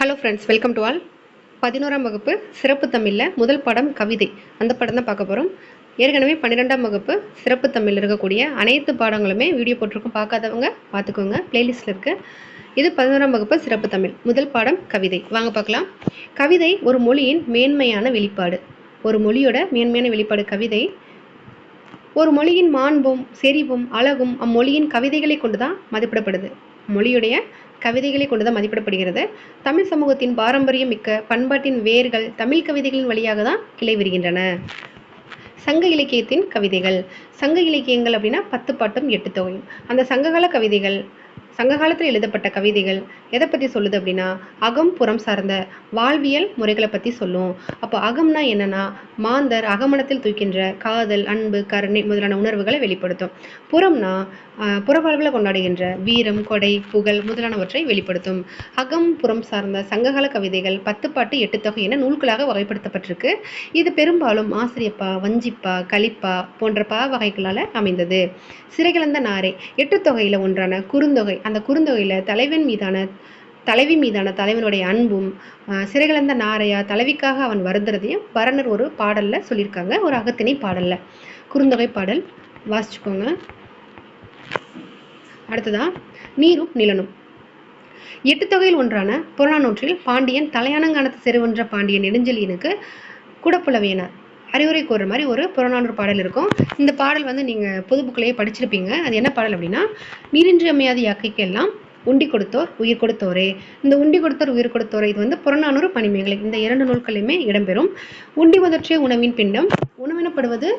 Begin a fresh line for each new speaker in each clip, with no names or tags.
Hello friends welcome to all பதினோராம் வகுப்பு சிறப்பு தமிழில் முதல் பாடம் கவிதை. அந்த படம் தான் பார்க்க போகிறோம் ஏற்கனவே பன்னிரெண்டாம் வகுப்பு சிறப்பு தமிழ் இருக்கக்கூடிய அனைத்து பாடங்களுமே வீடியோ போட்டிருக்கோம். பார்க்காதவங்க பார்த்துக்கோங்க பிளேலிஸ்ட்டில் இருக்குது இது பதினோராம் வகுப்பு சிறப்பு தமிழ். முதல் பாடம் கவிதை. வாங்க பார்க்கலாம். கவிதை ஒரு மொழியின் மேன்மையான வெளிப்பாடு. ஒரு மொழியோட மேன்மையான வெளிப்பாடு கவிதை. ஒரு மொழியின் மாண்பும் செறிவும் அழகும் அம்மொழியின் கவிதைகளை கொண்டு தான் மதிப்பிடப்படுது. மொழியுடைய கவிதைகளை கொண்டு தான் மதிப்பிடப்படுகிறது. தமிழ் சமூகத்தின் பாரம்பரியம் மிக்க பண்பாட்டின் வேர்கள் தமிழ் கவிதைகளின் வழியாக தான் கிளை விரிகின்றன. சங்க இலக்கியத்தின் கவிதைகள். சங்க இலக்கியங்கள் அப்படின்னா பத்து பாட்டும் எட்டு தொகையும். அந்த சங்ககால கவிதைகள் சங்க காலத்தில் எழுதப்பட்ட கவிதைகள் எதை பற்றி சொல்லுது அப்படின்னா அகம் புறம் சார்ந்த வாழ்வியல் முறைகளை பற்றி சொல்லும். அப்போ அகம்னா என்னன்னா மாந்தர் அகமனத்தில் தூக்கின்ற காதல் அன்பு கருணை முதலான உணர்வுகளை வெளிப்படுத்தும். புறம்னா புறவாழ்வில் கொண்டாடுகின்ற வீரம் கொடை புகழ் முதலானவற்றை வெளிப்படுத்தும். அகம் புறம் சார்ந்த சங்ககால கவிதைகள் பத்து பாட்டு எட்டு தொகை என நூல்களாக வகைப்படுத்தப்பட்டிருக்கு. இது பெரும்பாலும் ஆசிரியப்பா வஞ்சிப்பா களிப்பா போன்ற பா வகைகளால் அமைந்தது. சிறைகிழந்த நாரை எட்டு தொகையில் ஒன்றான குறுந்தொகை அந்த குறுந்தொகையில் தலைவன் மீதான தலைவி மீதான தலைவனுடைய அன்பும் சிறைகளந்த நாரையா தலைவிக்காக அவன் வருந்துறதையும் பரணர் ஒரு பாடலில் சொல்லியிருக்காங்க. ஒரு அகத்திணை பாடலில். குறுந்தொகை பாடல். வாசிச்சுக்கோங்க. அடுத்ததான் நீரும் நிலனும். எட்டு தொகையில் ஒன்றான புறநானூற்றில் பாண்டியன் தலையானங்கானத்து செருவென்ற பாண்டியன் நெடுஞ்செழியனுக்கு குடப்புலவியனார். அறிவுரை கூறுற மாதிரி ஒரு புறநானூறு பாடல் இருக்கும். இந்த பாடல் வந்து நீங்கள் புது புக்கிலேயே படிச்சிருப்பீங்க. அது என்ன பாடல் அப்படின்னா நீரின்றி அமையாத யாக்கைக்கெல்லாம் உண்டி கொடுத்தோர் உயிர் கொடுத்தோரே. இந்த உண்டி கொடுத்தோர் உயிர் கொடுத்தோரே இது வந்து புறநானூறு பணிமேகலை இந்த இரண்டு நூல்களிலுமே இடம்பெறும். உண்டி முதற்றிய உணவின் பிண்டம் உணவினப்படுவது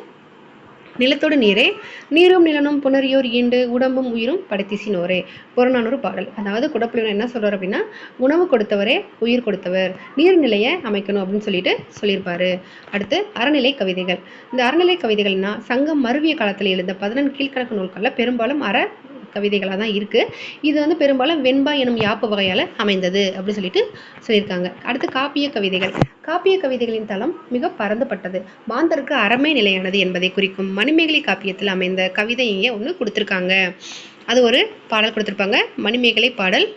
நிலத்தோடு நீரே. நீரும் நிலனும் புனரியோர் ஈண்டு உடம்பும் உயிரும் படைத்திசினோரே. புறநானூறு பாடல். அதாவது குடப்புலியன் என்ன சொல்றாரு அப்படின்னா உணவு கொடுத்தவரே உயிர் கொடுத்தவர். நீர்நிலையை அமைக்கணும் அப்படின்னு சொல்லிட்டு சொல்லியிருப்பாரு. அடுத்து அறநிலை கவிதைகள். இந்த அறநிலை கவிதைகள்னா சங்கம் மருவிய காலத்தில் எழுந்த பதினெண் கீழ்கணக்கு நூல்களில் பெரும்பாலும் அற கவிதைகளாக தான் இருக்குது இது வந்து பெரும்பாலும் வெண்பா எனும் யாப்பு வகையால் அமைந்தது அப்படின்னு சொல்லிட்டு சொல்லியிருக்காங்க. அடுத்து காப்பிய கவிதைகள். காப்பிய கவிதைகளின் தளம் மிக பரந்துபட்டது மாந்தருக்கு அறமே நிலையானது என்பதை குறிக்கும் மணிமேகலை காப்பியத்தில் அமைந்த கவிதை இங்கே ஒன்று கொடுத்துருக்காங்க. அது ஒரு பாடல் கொடுத்துருப்பாங்க. மணிமேகலை பாடல்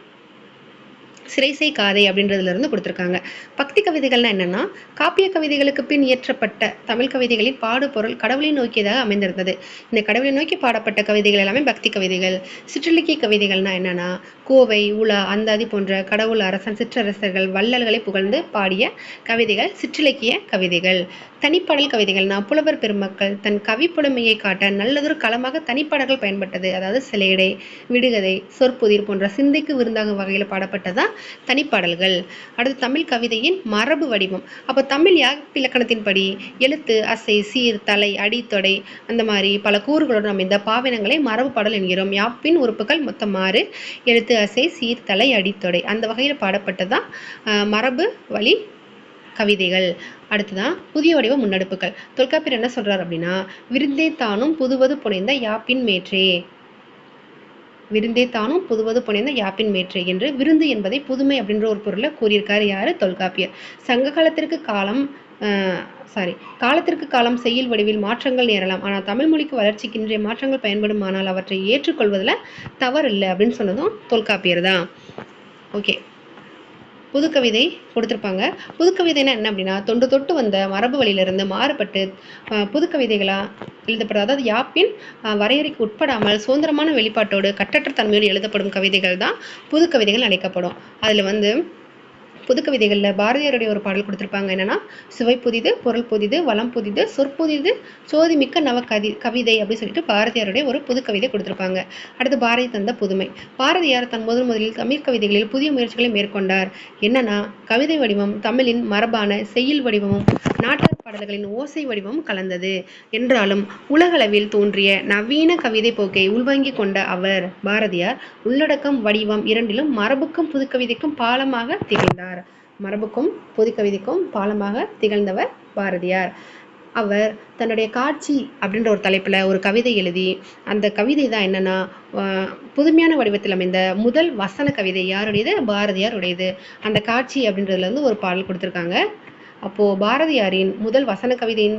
சிறைசை காதை அப்படின்றதுலேருந்து கொடுத்துருக்காங்க. பக்தி கவிதைகள்னா என்னென்னா காப்பிய கவிதைகளுக்கு பின் இயற்றப்பட்ட தமிழ் கவிதைகளின் பாடுபொருள் கடவுளை நோக்கியதாக அமைந்திருந்தது. இந்த கடவுளை நோக்கி பாடப்பட்ட கவிதைகள் எல்லாமே பக்தி கவிதைகள். சிற்றிலக்கிய கவிதைகள்னா என்னென்னா கோவை உலா அந்தாதி போன்ற கடவுள் அரசன் சிற்றரசர்கள் வள்ளல்களை புகழ்ந்து பாடிய கவிதைகள் சிற்றிலக்கிய கவிதைகள். தனிப்பாடல் கவிதைகள்னா புலவர் பெருமக்கள் தன் கவிப்புலமையை காட்ட நல்லதொரு களமாக தனிப்பாடல்கள் பயன்பட்டது. அதாவது சிலையடை விடுகதை சொற்புதிர் போன்ற சிந்தைக்கு விருந்தாகும் வகையில் பாடப்பட்டதான் தனிப்பாடல்கள். அடுத்து தமிழ் கவிதையின் மரபு வடிவம். அப்போ தமிழ் யாப்பிலக்கணத்தின்படி எழுத்து அசை சீர் தலை அடித்தொடை அந்த மாதிரி பல கூறுகளுடன் அமைந்த பாவினங்களை மரபு பாடல் என்கிறோம். யாப்பின் உறுப்புகள் மொத்தம் ஆறு. எழுத்து அசை சீர் தலை அடித்தொடை அந்த வகையில் பாடப்பட்டதான் மரபு வழி கவிதைகள். அடுத்துதான் புதிய வடிவ முன்னெடுப்புகள். தொல்காப்பியர் என்ன சொல்றாரு அப்படின்னா விருந்தே தானும் புதுவது புனைந்த யாப்பின் மேற்றே. விருந்தே தானும் புதுவது புனைந்த யாப்பின் மேற்றை என்று விருந்து என்பதை புதுமை அப்படின்ற ஒரு பொருளை கூறியிருக்காரு யாரு? தொல்காப்பியர். சங்க காலத்திற்கு காலம் சாரி காலத்திற்கு காலம் செய்யுள் வடிவில் மாற்றங்கள் நேரலாம். ஆனால் தமிழ் மொழிக்கு வளர்ச்சிக்கு இன்றைய மாற்றங்கள் பயன்படுமானால் அவற்றை ஏற்றுக்கொள்வதில் தவறில்லை அப்படின்னு சொன்னதும் தொல்காப்பியர் தான். ஓகே. புதுக்கவிதை கொடுத்துருப்பாங்க. புதுக்கவிதைனா என்ன அப்படின்னா தொண்டு தொட்டு வந்த மரபு வழியிலிருந்து மாறுபட்டு புதுக்கவிதைகளாக எழுதப்படும் அதாவது யாப்பின் வரையறைக்கு உட்படாமல் சுதந்திரமான வெளிப்பாட்டோடு கட்டற்ற தன்மையோடு எழுதப்படும் கவிதைகள் தான் புதுக்கவிதைகள் அழைக்கப்படும். அதில் வந்து புதுக்கவிதைகளில் பாரதியாருடைய ஒரு பாடல் கொடுத்துருப்பாங்க. என்னன்னா சுவை புதிது பொருள் புதிது வளம் புதிது சொற்புதிது சோதிமிக்க நவ கவி கவிதை அப்படின்னு சொல்லிட்டு பாரதியாருடைய ஒரு புதுக்கவிதை கொடுத்துருப்பாங்க. அடுத்து பாரதி தந்த புதுமை. பாரதியார் தன் முதல் முதலில் தமிழ் கவிதைகளில் புதிய முயற்சிகளை மேற்கொண்டார். என்னன்னா கவிதை வடிவம் தமிழின் மரபான செய்யுள் வடிவமும் நாட்டார் பாடல்களின் ஓசை வடிவமும் கலந்தது. என்றாலும் உலகளவில் தோன்றிய நவீன கவிதை போக்கை உள்வாங்கிக் கொண்ட அவர் பாரதியார் உள்ளடக்கம் வடிவம் இரண்டிலும் மரபுக்கும் புதுக்கவிதைக்கும் பாலமாக திகழ்ந்தார். மரபுக்கும் புதுக்கவிதைக்கும் பாலமாக திகழ்ந்தவர் பாரதியார். அவர் தன்னுடைய காட்சி அப்படின்ற ஒரு தலைப்பில் ஒரு கவிதை எழுதி அந்த கவிதை தான் என்னென்னா புதுமையான வடிவத்தில் அமைந்த முதல் வசன கவிதை யாருடையது? பாரதியாருடையது. அந்த காட்சி அப்படின்றதுலேருந்து ஒரு பாடல் கொடுத்துருக்காங்க. அப்போது பாரதியாரின் முதல் வசன கவிதையின்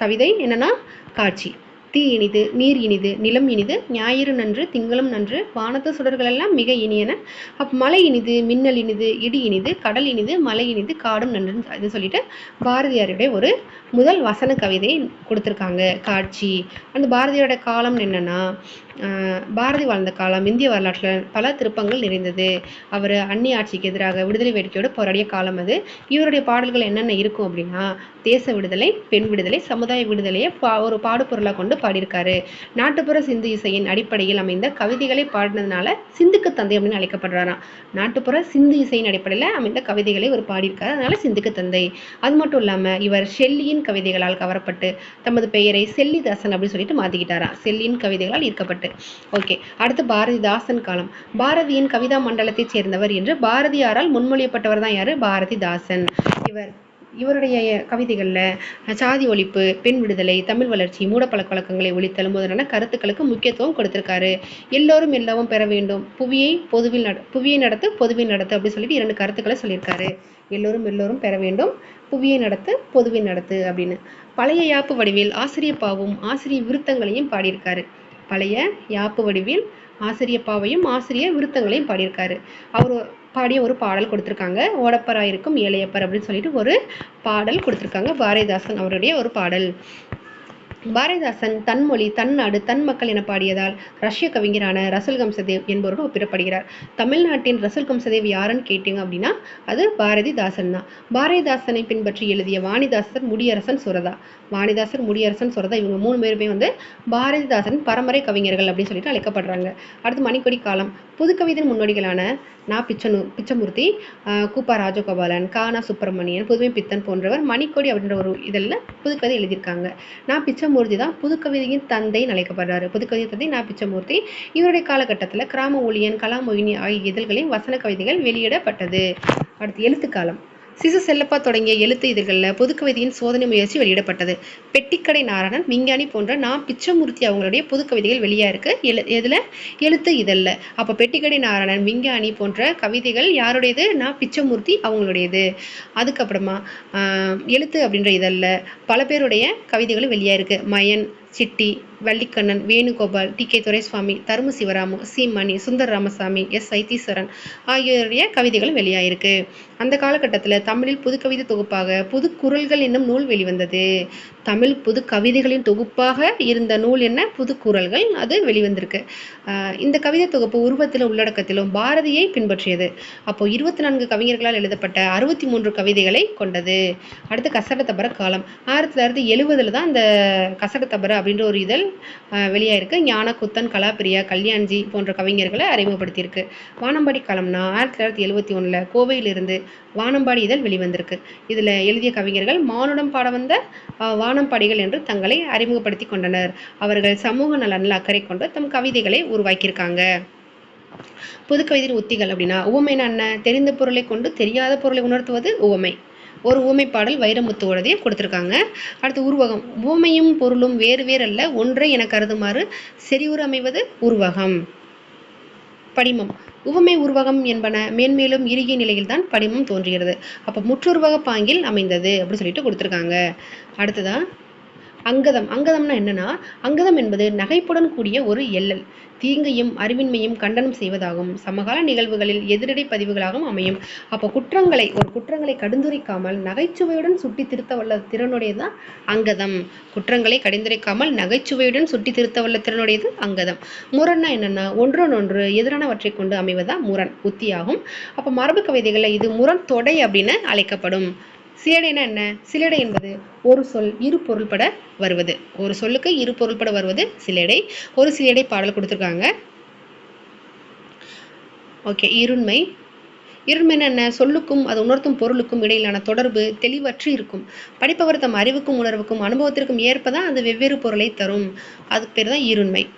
கவிதை என்னென்னா காட்சி. தீ இனிது நீர் இனிது நிலம் இனிது ஞாயிறு நன்று திங்களும் நன்று வானத்து சுடர்கள் எல்லாம் மிக இனியன. அப் மலை இனிது மின்னல் இனிது இடி இனிது கடல் இனிது மலை இனிது காடும் நன்றுன்னு இது சொல்லிட்டு பாரதியாருடைய ஒரு முதல் வசன கவிதை கொடுத்துருக்காங்க. காட்சி. அந்த பாரதியோட காலம் என்னன்னா பாரதி வாழ்ந்த காலம் இந்திய வரலாற்றில் பல திருப்பங்கள் நிறைந்தது. அவர் அந்நிய ஆட்சிக்கு எதிராக விடுதலை வேட்கையோடு போராடிய காலம் அது. இவருடைய பாடல்கள் என்னென்ன இருக்கும் அப்படின்னா தேச விடுதலை பெண் விடுதலை சமுதாய விடுதலையை பா ஒரு பாடுபொருளாக கொண்டு பாடியிருக்காரு. நாட்டுப்புற சிந்து இசையின் அடிப்படையில் அமைந்த கவிதைகளை பாடினதுனால சிந்துக்கு தந்தை அப்படின்னு அழைக்கப்படுறாராம். நாட்டுப்புற சிந்து இசையின் அடிப்படையில் அமைந்த கவிதைகளை இவர் பாடியிருக்காரு. அதனால சிந்துக்கு தந்தை. அது மட்டும் இல்லாமல் இவர் ஷெல்லியின் கவிதைகளால் கவரப்பட்டு தமது பெயரை செல்லிதாசன் அப்படின்னு சொல்லிட்டு மாற்றிக்கிட்டாராம் செல்லியின் கவிதைகளால் ஈர்க்கப்பட்டு. ஓகே அடுத்து பாரதிதாசன் காலம். பாரதியின் கவிதா மண்டலத்தைச் சேர்ந்தவர் என்று பாரதியாரால் முன்மொழியப்பட்டவர் தான் யாரு? பாரதிதாசன். இவர் இவருடைய கவிதைகளில் சாதி ஒழிப்பு பெண் விடுதலை தமிழ் வளர்ச்சி மூடப்பழக்க வழக்கங்களை ஒழித்தல் முதலான கருத்துக்களுக்கு முக்கியத்துவம் கொடுத்திருக்காரு. எல்லோரும் எல்லாவும் பெற வேண்டும். புவியை பொதுவில் நட புவியை நடத்து பொதுவில் நடத்து அப்படின்னு சொல்லிட்டு இரண்டு கருத்துக்களை சொல்லியிருக்காரு. எல்லோரும் எல்லோரும் பெற வேண்டும். புவியை நடத்து பொதுவில் நடத்து அப்படின்னு. பழைய யாப்பு வடிவில் ஆசிரியப்பாவும் ஆசிரிய விருத்தங்களையும் பாடியிருக்காரு. பழைய யாப்பு வடிவில் ஆசிரியப்பாவையும் ஆசிரிய விருத்தங்களையும் பாடியிருக்காரு. அவர் பாடிய ஒரு பாடல் கொடுத்துருக்காங்க. ஓடப்பராயிருக்கும் ஏழையப்பர் அப்படின்னு சொல்லிட்டு ஒரு பாடல் கொடுத்துருக்காங்க. பாரதிதாசன் அவருடைய ஒரு பாடல். பாரதிதாசன் தன் மொழி தன் நாடு தன் மக்கள் என பாடியதால் ரஷ்ய கவிஞரான ரசல் கம்சதேவ் என்பவரோடு ஒப்பிடப்படுகிறார். தமிழ்நாட்டின் ரசல் கம்சதேவ் யாருன்னு கேட்டீங்க அப்படின்னா அது பாரதிதாசன் தான். பாரதிதாசனை பின்பற்றி எழுதிய வாணிதாசர் முடியரசன் சுரதா. வாணிதாசர் முடியரசன் சுரதா இவங்க மூணு பேருமே வந்து பாரதிதாசன் பரம்பரை கவிஞர்கள் அப்படின்னு சொல்லிட்டு அழைக்கப்படுறாங்க. அடுத்து மணிக்கொடி காலம். புதுக்கவிதையின் முன்னோடிகளான நா. பிச்சனு பிச்சமூர்த்தி கூப்பா ராஜகோபாலன் கானா சுப்பிரமணியன் புதுமை பித்தன் போன்றவர் மணிக்கொடி அப்படின்ற ஒரு இதெல்லாம் புதுக்கவிதை எழுதியிருக்காங்க. நான் பிச்சமூர்த்தி தான் புதுக்கவிதையின் தந்தைன்னு அழைக்கப்படுறாரு. புதுக்கவிதை தந்தை நான் பிச்சமூர்த்தி. இவருடைய காலகட்டத்தில் கிராம ஊழியன் கலாமொயினி ஆகிய இதழ்களின் வசன கவிதைகள் வெளியிடப்பட்டது. அடுத்து எழுத்துக்காலம். சிசு செல்லப்பா தொடங்கிய எழுத்து இதழ்களில் புதுக்கவிதையின் சோதனை முயற்சி வெளியிடப்பட்டது. பெட்டிக்கடை நாராயணன் விஞ்ஞானி போன்ற நான் பிச்சமூர்த்தி அவங்களுடைய புதுக்கவிதைகள் வெளியாக இருக்கு. எழு எதுல? எழுத்து இதழில். அப்போ பெட்டிக்கடை நாராயணன் விஞ்ஞானி போன்ற கவிதைகள் யாருடையது? நான் பிச்சமூர்த்தி அவங்களுடையது. அதுக்கப்புறமா எழுத்து அப்படின்ற இதழில் பல பேருடைய கவிதைகளும் வெளியாக இருக்கு. Mayan Chitti Vallikkannan Venugopal T. K. Duraiswamy Tharumu Sivaramu C Mani Sundar Ramasamy S. Saitheeswaran ஆகியோருடைய கவிதைகளும் வெளியாயிருக்கு. அந்த காலகட்டத்தில் தமிழில் புதுக்கவிதை தொகுப்பாக புது குரல்கள் என்னும் நூல் வெளிவந்தது. தமிழ் புது கவிதைகளின் தொகுப்பாக இருந்த நூல் என்ன? புதுக்குரல்கள் அது வெளிவந்திருக்கு. இந்த கவிதை தொகுப்பு உருவத்திலும் உள்ளடக்கத்திலும் பாரதியை பின்பற்றியது. அப்போ இருபத்தி நான்கு கவிஞர்களால் எழுதப்பட்ட அறுபத்தி மூன்று கவிதைகளை கொண்டது. அடுத்து கசடத்தபர காலம். ஆயிரத்தி தொள்ளாயிரத்தி எழுபதுல தான் இந்த கசடத்தபர அப்படின்ற ஒரு இதழ் வெளியாயிருக்கு. ஞான குத்தன் கலாபிரியா கல்யாண்ஜி போன்ற கவிஞர்களை அறிமுகப்படுத்தியிருக்கு. வானம்பாடி காலம்னா ஆயிரத்தி தொள்ளாயிரத்தி எழுபத்தி ஒன்றில் கோவையிலிருந்து வானம்பாடி இதழ் வெளிவந்திருக்கு. இதில் எழுதிய கவிஞர்கள் மானுடம் பாட வந்த வானம் படிகள் என்று தங்களை அறிமுகப்படுத்தி கொண்டனர். அவர்கள் சமூக நலனில் அக்கறை கொண்டு தம் கவிதைகளை உருவாக்கியிருக்காங்க. புதுக்கவிதையின் உத்திகள் அப்படின்னா உவமைனா என்ன? தெரிந்த பொருளை கொண்டு தெரியாத பொருளை உணர்த்துவது உவமை. ஒரு உவமை பாடல் வைரமுத்துவோடதையும் கொடுத்துருக்காங்க. அடுத்து உருவகம். உவமையும் பொருளும் வேறு வேறு அல்ல ஒன்றை என கருதுமாறு செறிவுற அமைவது உருவகம். படிமம். உவமை உருவகம் என்பன மேன்மேலும் இறுகிய நிலையில்தான் படிமம் தோன்றுகிறது. அப்போ முற்றுருவக பாங்கில் அமைந்தது அப்படின்னு சொல்லிட்டு கொடுத்துருக்காங்க. அடுத்ததான் அங்கதம். அங்கதம்னா என்னன்னா அங்கதம் என்பது நகைப்புடன் கூடிய ஒரு எள்ளல் தீங்கையும் அறிவின்மையும் கண்டனம் செய்வதாகும். சமகால நிகழ்வுகளில் எதிரடை பதிவுகளாகவும் அமையும். அப்போ குற்றங்களை ஒரு குற்றங்களை கடுந்துரைக்காமல் நகைச்சுவையுடன் சுட்டி திருத்த வல்ல திறனுடையது அங்கதம். குற்றங்களை கடிந்துரைக்காமல் நகைச்சுவையுடன் சுட்டி திருத்த வல்ல திறனுடையது அங்கதம். முரண்னா என்னன்னா ஒன்றொன்றொன்று எதிரானவற்றை கொண்டு அமைவதா முரண் உத்தியாகும். அப்போ மரபு கவிதைகளில் இது முரண் தொடை அப்படின்னு அழைக்கப்படும். சிலடைனா என்ன? சிலடை என்பது ஒரு சொல் இரு பொருள்பட வருவது. ஒரு சொல்லுக்கு இரு பொருள்பட வருவது சிலடை. ஒரு சிலடை பாடல் கொடுத்துருக்காங்க. ஓகே இருண்மை. இருண்மைன்னா என்ன? சொல்லுக்கும் அது உணர்த்தும் பொருளுக்கும் இடையிலான தொடர்பு தெளிவற்று இருக்கும். படிப்பவர் தம் அறிவுக்கும் உணர்வுக்கும் அனுபவத்திற்கும் ஏற்பதான் அது வெவ்வேறு பொருளை தரும். அதுக்கு பேர் தான் இருண்மை.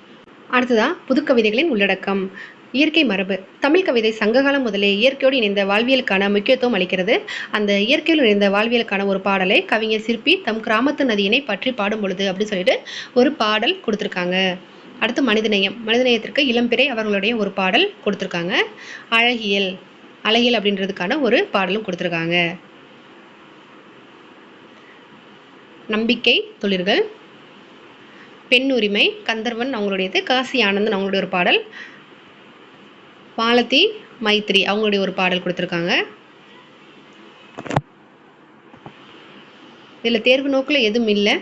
அடுத்ததா புதுக்கவிதைகளின் உள்ளடக்கம். இயற்கை மரபு. தமிழ் கவிதை சங்ககாலம் முதலே இயற்கையோடு இணைந்த வாழ்வியலுக்கான முக்கியத்துவம் அளிக்கிறது. அந்த இயற்கையில் இணைந்த வாழ்வியலுக்கான ஒரு பாடலை கவிஞர் சிற்பி தம் கிராமத்து நதியினை பற்றி பாடும் பொழுது அப்படின்னு சொல்லிட்டு ஒரு பாடல் கொடுத்துருக்காங்க. அடுத்து மனிதநேயம். மனிதநேயத்திற்கு இளம்பிறை அவர்களுடைய ஒரு பாடல் கொடுத்துருக்காங்க. அழகியல். அழகியல் அப்படின்றதுக்கான ஒரு பாடலும் கொடுத்துருக்காங்க. நம்பிக்கை தொழில்கள். பெண் உரிமை கந்தர்வன் அவங்களுடையது. காசி ஆனந்தன் அவங்களுடைய ஒரு பாடல். மாலதி மைத்ரி அவங்களுடைய ஒரு பாடல் கொடுத்துருக்காங்க. இதில் தேர்வு நோக்கில் எதுவும் இல்லை.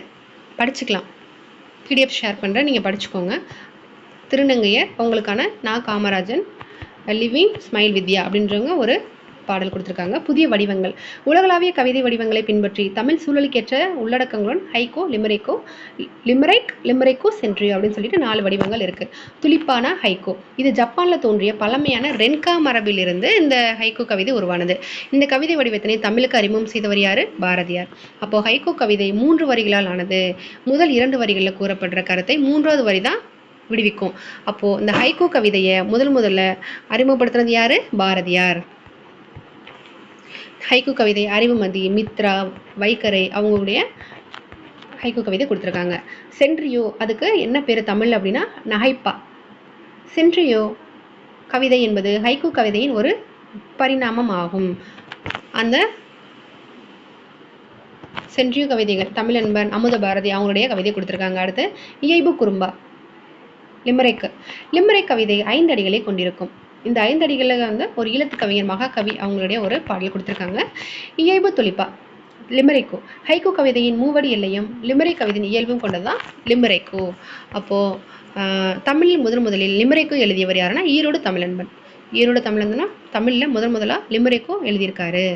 படிச்சுக்கலாம். பிடிஎஃப் ஷேர் பண்ணுறேன் நீங்கள் படிச்சுக்கோங்க. திருநங்கையர் உங்களுக்கான நான் காமராஜன் லிவிங் ஸ்மைல் வித்யா அப்படின்றவங்க ஒரு பாடல் கொடுத்துருக்காங்க. புதிய வடிவங்கள். உலகளாவிய கவிதை வடிவங்களை பின்பற்றி தமிழ் சூழலுக்கேற்ற உள்ளடக்கங்களுடன் ஹைகோ லிமரைக்கோ லிமரைக் லிமரைக்கோ சென்ட்ரி அப்படின்னு சொல்லிட்டு நாலு வடிவங்கள் இருக்கு. துளிப்பான ஹைகோ. இது ஜப்பானில் தோன்றிய பழமையான ரென்கா மரபிலிருந்து இந்த ஹைகோ கவிதை உருவானது. இந்த கவிதை வடிவத்தினை தமிழுக்கு அறிமுகம் செய்தவர் யார்? பாரதியார். அப்போ ஹைகோ கவிதை மூன்று வரிகளால் ஆனது. முதல் இரண்டு வரிகளில் கூறப்படுற கருத்தை மூன்றாவது வரி தான் விடுவிக்கும். அப்போது இந்த ஹைகோ கவிதையை முதல் முதல்ல அறிமுகப்படுத்துனது யார்? பாரதியார். ஹைக்கு கவிதை அறிவுமதி மித்ரா வைகரை அவங்களுடைய ஹைக்கு கவிதை கொடுத்துருக்காங்க. சென்ட்ரியோ அதுக்கு என்ன பேர் தமிழ் அப்படின்னா நகைப்பா. சென்ட்ரியோ கவிதை என்பது ஹைக்கு கவிதையின் ஒரு பரிணாமம் ஆகும். அந்த சென்ட்ரியோ கவிதைகள் தமிழன்பன் அமுத பாரதி அவங்களுடைய கவிதை கொடுத்துருக்காங்க. அடுத்து இயைபு குறும்பா லிமரைக்கு லிமரைக் கவிதை ஐந்து அடிகளை கொண்டிருக்கும். இந்த ஐந்து அடிகளில் வந்து ஒரு ஈழத்து கவிஞர் மகாகவி அவங்களுடைய ஒரு பாடல் கொடுத்துருக்காங்க. இயல்பு தொழிப்பா லிமரைக்கோ. ஹைகோ கவிதையின் மூவடி எல்லையும் லிமரை கவிதையின் இயல்பும் கொண்டதுதான் லிமரைக்கோ. அப்போது தமிழில் முதன் முதலில் லிமரைக்கோ எழுதியவர் யாருன்னா ஈரோடு தமிழன்பன். ஈரோடு தமிழன்பனா தமிழில் முதன் முதலாக லிமரைக்கோ எழுதியிருக்காரு.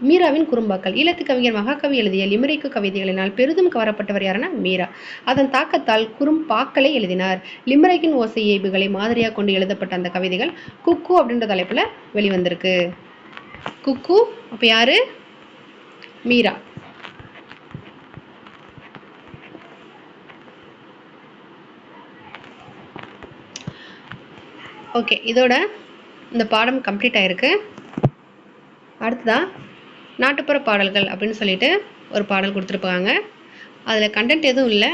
மீராவின் குறும்பாக்கள். ஈழத்து கவிஞர் மகாகவி எழுதிய லிமரிக்கு கவிதைகளினால் பெரிதும் கவரப்பட்டவர் யாருன்னா மீரா. அதன் தாக்கத்தால் குறும்பாக்களை எழுதினார். லிமரிக்கின் ஓசை இயல்புகளை மாதிரியாக கொண்டு எழுதப்பட்ட அந்த கவிதைகள் குக்கு அப்படின்ற தலைப்பில் வெளிவந்திருக்கு. குக்கு அப்போ யாரு? மீரா. ஓகே இதோட இந்த பாடம் கம்ப்ளீட் ஆயிருக்கு. அடுத்ததா? நாட்டுப்புற பாடல்கள் அப்படின்னு சொல்லிட்டு ஒரு பாடல் கொடுத்துருப்பாங்க. அதில் கண்டென்ட் எதுவும் இல்லை.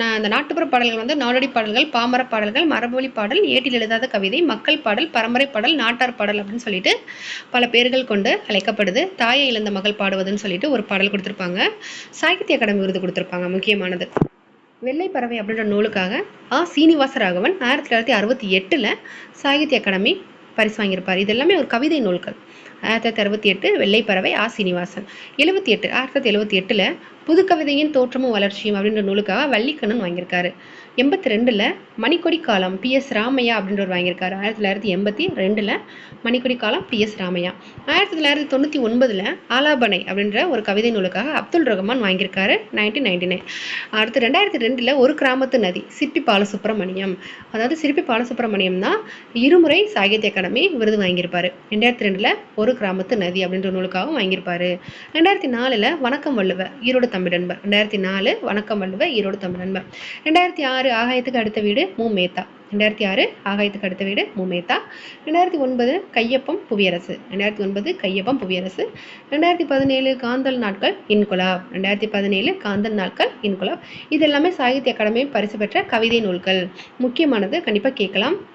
நான் அந்த நாட்டுப்புற பாடல்கள் வந்து நாடோடி பாடல்கள் பாமர பாடல்கள் மரபொழி பாடல் ஏட்டில் எழுதாத கவிதை மக்கள் பாடல் பரம்பரை பாடல் நாட்டார் பாடல் அப்படின்னு சொல்லிட்டு பல பேர்கள் கொண்டு அழைக்கப்படுது. தாயை இழந்த மகள் பாடுவதுன்னு சொல்லிட்டு ஒரு பாடல் கொடுத்துருப்பாங்க. சாகித்ய அகாடமி விருது கொடுத்துருப்பாங்க முக்கியமானது. வெள்ளை பறவை அப்படின்ற நூலுக்காக ஆ. சீனிவாசராகவன் ஆயிரத்தி தொள்ளாயிரத்தி அறுபத்தி எட்டில் சாகித்ய அகாடமி பரிசு வாங்கியிருப்பார். இது எல்லாமே ஒரு கவிதை நூல்கள். ஆயிரத்தி தொள்ளாயிரத்தி அறுபத்தி எட்டு வெள்ளைப்பறவை ஆ சீனிவாசன். எழுபத்தி எட்டு ஆயிரத்தி தொள்ளாயிரத்தி எழுபத்தி எட்டில் புதுக்கவிதையின் தோற்றமும் வளர்ச்சியும் அப்படின்ற நூலுக்காக வள்ளிக்கண்ணன் வாங்கியிருக்காரு. எண்பத்தி ரெண்டில் மணிக்கொடி காலம் பி எஸ் ராமையா அப்படின்றவர் வாங்கியிருக்காரு. ஆயிரத்தி தொள்ளாயிரத்தி எண்பத்தி ரெண்டில் மணிக்கொடி காலம் பி எஸ் ராமையா. ஆயிரத்தி தொள்ளாயிரத்தி தொண்ணூற்றி ஒன்பதில் ஆலாபனை அப்படின்ற ஒரு கவிதை நூலுக்காக அப்துல் ரஹ்மான் வாங்கியிருக்காரு நைன்டீன் நைன்டி நைன். அடுத்து ரெண்டாயிரத்தி ரெண்டில் ஒரு கிராமத்து நதி சிற்பி பாலசுப்ரமணியம். அதாவது சிற்பி பாலசுப்ரமணியம் தான் இருமுறை சாகித்ய அகாடமி விருது வாங்கியிருப்பார். ரெண்டாயிரத்தி ரெண்டில் ஒரு கிராமத்து நதி அப்படின்ற நூலுக்காகவும் வாங்கியிருப்பாரு. ரெண்டாயிரத்தி நாலில் வணக்கம் வள்ளுவ ஈரோடு தமிழன்பர் ரெண்டாயிரத்தி நாலு வணக்கம் வள்ளுவ ஈரோடு தமிழன்பர் ரெண்டாயிரத்தி ஆறு ஆகாயத்துக்கு அடுத்த வீடு மு மேத்தா ரெண்டாயிரத்தி ஆறு ஆகாயத்துக்கு அடுத்த வீடு மு மேத்தா ரெண்டாயிரத்தி ஒன்பது கையப்பம் புவியரசு. ரெண்டாயிரத்தி ஒன்பது கையப்பம் புவியரசு. ரெண்டாயிரத்தி பதினேழு காந்தல் நாட்கள் இன்குலாப். ரெண்டாயிரத்தி பதினேழு காந்தல் நாட்கள் இன்குலாப். இது எல்லாமே சாகித்ய அகாடமி பரிசு பெற்ற கவிதை நூல்கள். முக்கியமானது கண்டிப்பாக கேட்கலாம்.